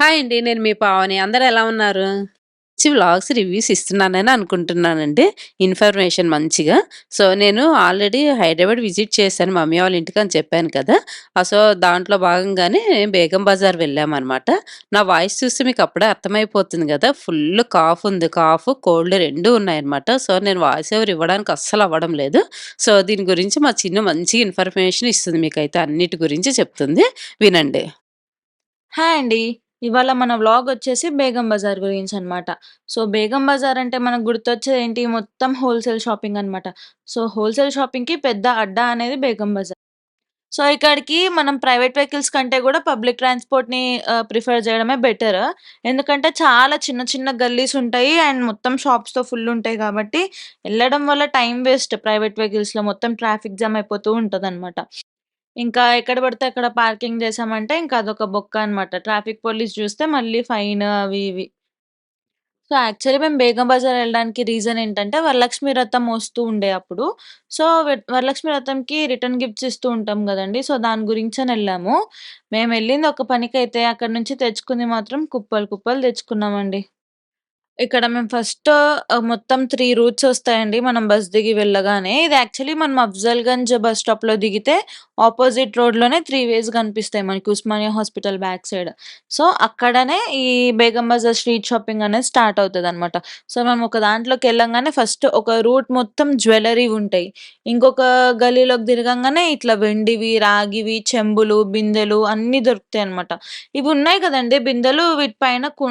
Hi అండి. నేను మీ పావని. అందరు ఎలా ఉన్నారు? మంచి వ్లాగ్స్ రివ్యూస్ ఇస్తున్నానని అనుకుంటున్నానండి. ఇన్ఫర్మేషన్ మంచిగా. సో, నేను ఆల్రెడీ హైదరాబాద్ విజిట్ చేశాను మమ్మీ వాళ్ళ ఇంటికి అని చెప్పాను కదా! Ah, ఆహ్, సో, దాంట్లో భాగంగానే బేగం బజార్ వెళ్ళామనమాట. నా వాయిస్ చూస్తే మీకు అప్పుడే అర్థమైపోతుంది కదా ఫుల్ కాఫ్ ఉంది. కాఫ్, కోల్డ్ రెండు ఉన్నాయన్నమాట. సో, నేను వాయిస్ ఎవరు ఇవ్వడానికి అస్సలు అవ్వడం లేదు. సో, దీని గురించి మా చిన్న మంచి ఇన్ఫర్మేషన్ ఇస్తుంది మీకైతే అన్నిటి గురించి చెప్తుంది. వినండి. హాయ్ అండి. ఇవాళ మన వ్లాగ్ వచ్చేసి బేగం బజార్ గురించి అనమాట సో, బేగం బజార్ అంటే మనకు గుర్తొచ్చేది ఏంటి మొత్తం హోల్‌సేల్ షాపింగ్ అనమాట. సో, హోల్‌సేల్ షాపింగ్‌కి పెద్ద అడ్డా అనేది బేగం బజార్. సో, ఇక్కడికి మనం ప్రైవేట్ వెహికల్స్ కంటే కూడా పబ్లిక్ ట్రాన్స్‌పోర్ట్‌ని ప్రిఫర్ చేయడమే బెటర్. ఎందుకంటే చాలా చిన్న చిన్న గల్లీస్ ఉంటాయి. అండ్ మొత్తం షాప్స్‌తో ఫుల్ ఉంటాయి కాబట్టి వెళ్ళడం వల్ల టైం వేస్ట్ ప్రైవేట్ వెహికల్స్‌లో మొత్తం ట్రాఫిక్ జామ్ అయిపోతూ ఉంటదనమాట. ఇంకా ఎక్కడ పడితే అక్కడ పార్కింగ్ చేశామంటే ఇంకా అదొక బొక్క అనమాట. ట్రాఫిక్ పోలీస్ చూస్తే మళ్ళీ ఫైన్ అవి ఇవి. సో, యాక్చువల్లీ మేము బేగం బజార్ ఎళ్ళడానికి రీజన్ ఏంటంటే వరలక్ష్మి వ్రతం వస్తూ ఉండే అప్పుడు. సో, వరలక్ష్మి వ్రతంకి రిటర్న్ గిఫ్ట్స్ ఇస్తూ ఉంటాం గదండీ! సో, దాని గురించని మేము మేమెళ్ళింది ఒక పనికైతే అక్కడి నుంచి తెచ్చుకుంది మాత్రం కుప్పలు కుప్పలు తెచ్చుకున్నామండి. ఇక్కడ మేము ఫస్ట్ మొత్తం త్రీ రూట్స్ వస్తాయండి మనం బస్ దిగి వెళ్ళగానే. ఇది యాక్చువల్లీ మనం అఫ్జల్‌గంజ్ బస్ స్టాప్లో దిగితే ఆపోజిట్ రోడ్లోనే త్రీ వేస్ కనిపిస్తాయి మనకి Osmania hospital back side. So, అక్కడనే ఈ బేగం బజార్ స్ట్రీట్ షాపింగ్ అనేది స్టార్ట్ అవుతుంది అనమాట సో, మేము ఒక దాంట్లోకి వెళ్ళంగానే ఫస్ట్ ఒక రూట్ మొత్తం జ్యువెలరీ ఉంటాయి. ఇంకొక గల్లీలోకి తిరగంగానే ఇట్లా వెండివి, రాగివి, చెంబులు, బిందెలు అన్ని దొరుకుతాయి అనమాట ఇవి ఉన్నాయి కదండి బిందెలు వీటి పైన కు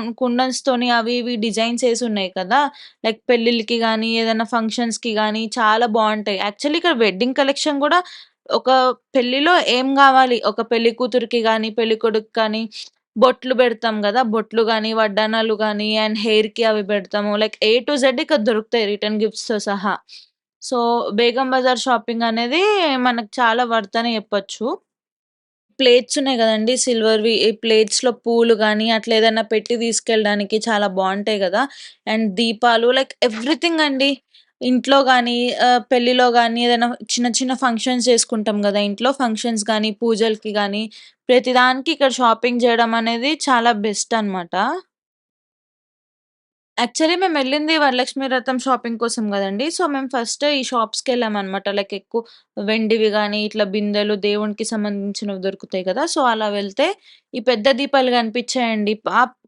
అవి ఇవి డిజైన్స్ ఏసున్నాయి కదా! లైక్ పెళ్ళిళ్ళకి కానీ ఏదైనా ఫంక్షన్స్‌కి కానీ చాలా బాగుంటాయి యాక్చువల్లీ ఇక్కడ వెడ్డింగ్ కలెక్షన్ కూడా ఒక పెళ్ళిలో ఏం కావాలి? ఒక పెళ్ళి కూతురికి గానీ, పెళ్ళికొడుకు కానీ బొట్లు పెడతాం కదా. బొట్లు కానీ వడ్డానాలు కానీ అండ్ హెయిర్‌కి అవి పెడతాము. లైక్ ఏ టు జెడ్ ఇక్కడ దొరుకుతాయి రిటర్న్ గిఫ్ట్స్‌తో సహా. సో, బేగం బజార్ షాపింగ్ అనేది మనకు చాలా వర్త్ అని చెప్పచ్చు. ప్లేట్స్ ఉన్నాయి కదండి సిల్వర్‌వి. ఈ ప్లేట్స్‌లో పూలు కానీ అట్లా ఏదైనా పెట్టి తీసుకెళ్ళడానికి చాలా బాగుంటాయి కదా అండ్ దీపాలు లైక్ ఎవ్రీథింగ్ అండి. ఇంట్లో కానీ పెళ్ళిలో కానీ ఏదైనా చిన్న చిన్న ఫంక్షన్స్ చేసుకుంటాం కదా ఇంట్లో ఫంక్షన్స్ కానీ పూజలకి కానీ ప్రతిదానికి ఇక్కడ షాపింగ్ చేయడం అనేది చాలా బెస్ట్ అనమాట. యాక్చువల్లీ మేము వెళ్ళింది వరలక్ష్మి వ్రతం షాపింగ్ కోసం కదండి సో, మేము ఫస్ట్ ఈ షాప్స్‌కెళ్ళామనమాట. లైక్ ఎక్కువ వెండివి గానీ, ఇట్లా బిందెలు, దేవునికి సంబంధించినవి దొరుకుతాయి కదా! సో, అలా వెళ్తే ఈ పెద్ద దీపాలు కనిపిచ్చాయండి.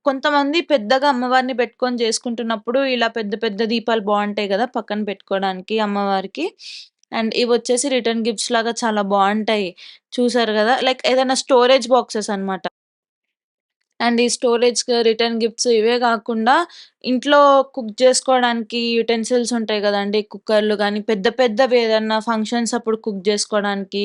కొంతమంది పెద్దగా అమ్మవారిని పెట్టుకొని చేసుకుంటున్నప్పుడు ఇలా పెద్ద పెద్ద దీపాలు బావుంటాయి కదా పక్కన పెట్టుకోవడానికి అమ్మవారికి. అండ్ ఇవొచ్చేసి రిటర్న్ గిఫ్ట్స్ లాగా చాలా బావుంటాయి. చూసారు గదా! లైక్ ఏదైనా స్టోరేజ్ బాక్సెస్ అనమాట. అండ్ ఈ స్టోరేజ్‌కి రిటర్న్ గిఫ్ట్స్ ఇవే కాకుండా ఇంట్లో కుక్ చేసుకోవడానికి యుటెన్సిల్స్ ఉంటాయి కదండి కుక్కర్‌లు కానీ పెద్ద పెద్దవి ఏదన్నా ఫంక్షన్స్ అప్పుడు కుక్ చేసుకోవడానికి.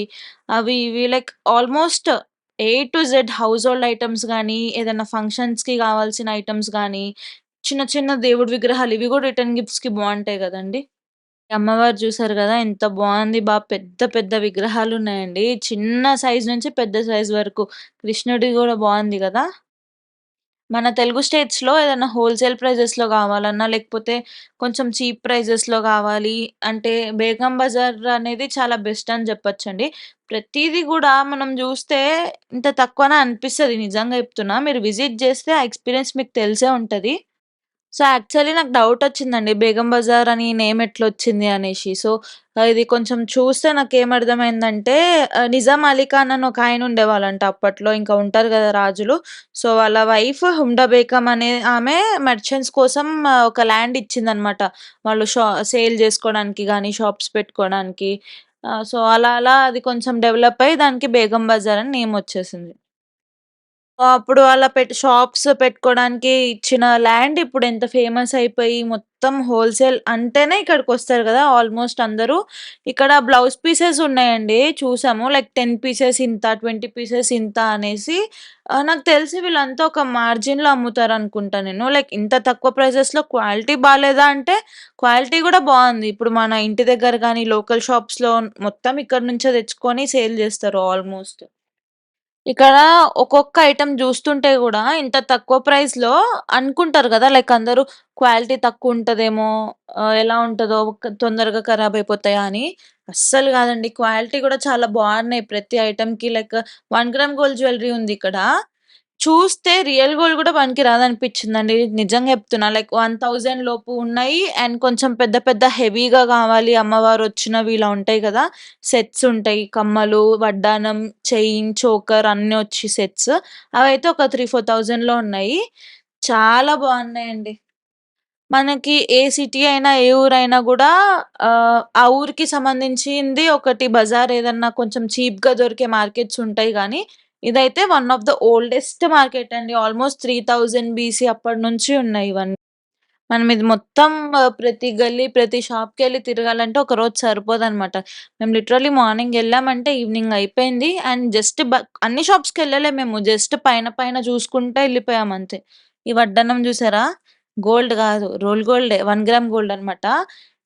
అవి ఇవి like almost A to Z house hold items కానీ ఏదైనా ఫంక్షన్స్‌కి కావాల్సిన ఐటమ్స్ కానీ చిన్న చిన్న దేవుడి విగ్రహాలు ఇవి కూడా రిటర్న్ గిఫ్ట్స్‌కి బాగుంటాయి కదండి. అమ్మవారు చూసారు కదా ఎంత బాగుంది బా పెద్ద పెద్ద విగ్రహాలు ఉన్నాయండి. చిన్న సైజ్ నుంచి పెద్ద సైజ్ వరకు. కృష్ణుడి కూడా బాగుంది కదా. మన తెలుగు స్టేట్స్‌లో ఏదైనా హోల్‌సేల్ ప్రైజెస్‌లో కావాలన్నా లేకపోతే కొంచెం చీప్ ప్రైజెస్‌లో కావాలి అంటే, బేగం బజార్ అనేది చాలా బెస్ట్ అని చెప్పొచ్చండి ప్రతీది గూడా మనం జూస్తే ఇంత తక్కువన అనిపిస్తది నిజంగా చెప్తున్నా. మీరు విజిట్ జేస్తే ఆ ఎక్స్‌పీరియన్స్ మీకు తెలిసే ఉంటది. సో, యాక్చువల్లీ నాకు డౌట్ వచ్చిందండి బేగం బజార్ అని నేమ్ ఎట్లొచ్చింది అనేసి. సో, ఇది కొంచెం చూస్తే నాకేమర్థమైందంటే అర్థమైందంటే నిజాం అలీ ఖాన్ అని ఒకాయన ఉండేవాళ్ళంట అప్పట్లో. ఇంకా ఉంటారు కదా రాజులు. సో, వాళ్ళ వైఫ్ హుండా బేగం అనే ఆమె మర్చెంట్స్ కోసం ఒక ల్యాండ్ ఇచ్చిందనమాట. వాళ్ళు షా సేల్ చేసుకోవడానికి కానీ షాప్స్ పెట్టుకోవడానికి. సో, అలా అలా అది కొంచెం డెవలప్ అయ్యి దానికి బేగం బజార్ అని నేమ్ వచ్చేసింది అప్పుడు అలా పెట్ షాప్స్ పెట్టుకోవడానికి ఇచ్చిన ల్యాండ్ ఇప్పుడు ఎంత ఫేమస్ అయిపోయి మొత్తం హోల్‌సేల్ అంటేనే ఇక్కడికి వస్తారు కదా ఆల్మోస్ట్ అందరూ. ఇక్కడ బ్లౌజ్ పీసెస్ ఉన్నాయండి చూసాము. లైక్ 10 పీసెస్ ఇంత, 20 పీసెస్ ఇంత అనేసి. నాకు తెలిసి వీళ్ళంతా ఒక మార్జిన్‌లో అమ్ముతారు అనుకుంటా నేను. లైక్ ఇంత తక్కువ ప్రైజెస్‌లో క్వాలిటీ బాగాలేదా అంటే, క్వాలిటీ కూడా బాగుంది ఇప్పుడు మన ఇంటి దగ్గర కానీ లోకల్ షాప్స్‌లో మొత్తం ఇక్కడి నుంచే తెచ్చుకొని సేల్ చేస్తారు ఆల్మోస్ట్. ఇక్కడ ఒక్కొక్క ఐటెం చూస్తుంటే కూడా ఇంత తక్కువ ప్రైస్‌లో అనుకుంటారు కదా లైక్ అందరూ క్వాలిటీ తక్కువ ఉంటదేమో ఎలా ఉంటుందో తొందరగా ఖరాబ్ అయిపోతాయా అని. అస్సలు కాదండి. క్వాలిటీ కూడా చాలా బాగున్నాయి. ప్రతి ఐటెమ్‌కి like one gram gold jewellery ఉంది ఇక్కడ. చూస్తే రియల్ గోల్డ్ కూడా పనికి రాదనిపించిందండి. నిజంగా చెప్తున్నా. లైక్ 1000 లోపు ఉన్నాయి. అండ్ కొంచెం పెద్ద పెద్ద హెవీగా కావాలి అమ్మవారు వచ్చినవి ఇలా ఉంటాయి కదా! సెట్స్ ఉంటాయి. కమ్మలు, వడ్డానం, చైన్, చోకర్ అన్నీ వచ్చి సెట్స్. అవైతే ఒక 3, 4000లో ఉన్నాయి. చాలా బాగున్నాయండి. మనకి ఏ సిటీ అయినా, ఏ ఊరైనా కూడా ఆ ఊరికి సంబంధించింది ఒకటి బజార్ ఏదన్నా కొంచెం చీప్‌గా దొరికే మార్కెట్స్ ఉంటాయి కానీ ఇదైతే one of the oldest market అండి. ఆల్మోస్ట్ 3000 బీసీ అప్పటి నుంచి ఉన్నాయి ఇవన్నీ. మనం ఇది మొత్తం ప్రతి గల్లీ, ప్రతి షాప్కి వెళ్ళి తిరగాలంటే ఒక రోజు సరిపోదనమాట. మేము లిటరలీ మార్నింగ్ వెళ్ళామంటే ఈవినింగ్ అయిపోయింది. అండ్ జస్ట్ అన్ని షాప్స్కి వెళ్ళలే మేము. జస్ట్ పైన పైన చూసుకుంటే వెళ్ళిపోయాం అంతే. ఈ వడ్డన్నం చూసారా? గోల్డ్ కాదు. రోల్ గోల్డే. వన్ గ్రామ్ గోల్డ్ అనమాట.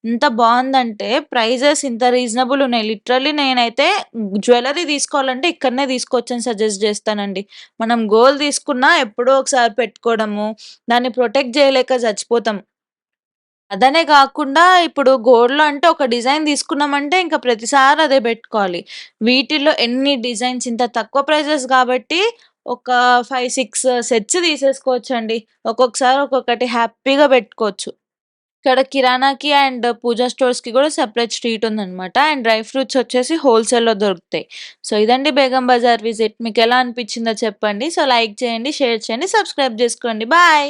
ఎంత బాగుందంటే ప్రైజెస్ ఇంత రీజనబుల్ ఉన్నాయి. లిటరల్లీ నేనైతే జ్యువెలరీ తీసుకోవాలంటే ఇక్కడనే తీసుకోవచ్చని సజెస్ట్ చేస్తానండి. మనం గోల్డ్ తీసుకున్నా ఎప్పుడో ఒకసారి పెట్టుకోవడము, దాన్ని ప్రొటెక్ట్ చేయలేక చచ్చిపోతాం. అదనే కాకుండా ఇప్పుడు గోల్డ్‌లో అంటే ఒక డిజైన్ తీసుకున్నామంటే ఇంకా ప్రతిసారి అదే పెట్టుకోవాలి. వీటిల్లో ఎన్ని డిజైన్స్ ఇంత తక్కువ ప్రైజెస్ కాబట్టి ఒక 5, 6 సెట్స్ తీసేసుకోవచ్చండి. ఒక్కొక్కసారి ఒక్కొక్కటి హ్యాపీగా పెట్టుకోవచ్చు. ఇక్కడ కిరాణాకి అండ్ పూజ స్టోర్స్‌కి కూడా సెపరేట్ స్ట్రీట్ ఉందన్నమాట అండ్ డ్రై ఫ్రూట్స్ వచ్చేసి హోల్‌సేల్‌లో దొరుకుతాయి. సో ఇదండి బేగం బజార్ విజిట్. మీకు ఎలా అనిపించిందో చెప్పండి. సో లైక్ చేయండి, షేర్ చేయండి, సబ్స్క్రైబ్ చేసుకోండి. బాయ్.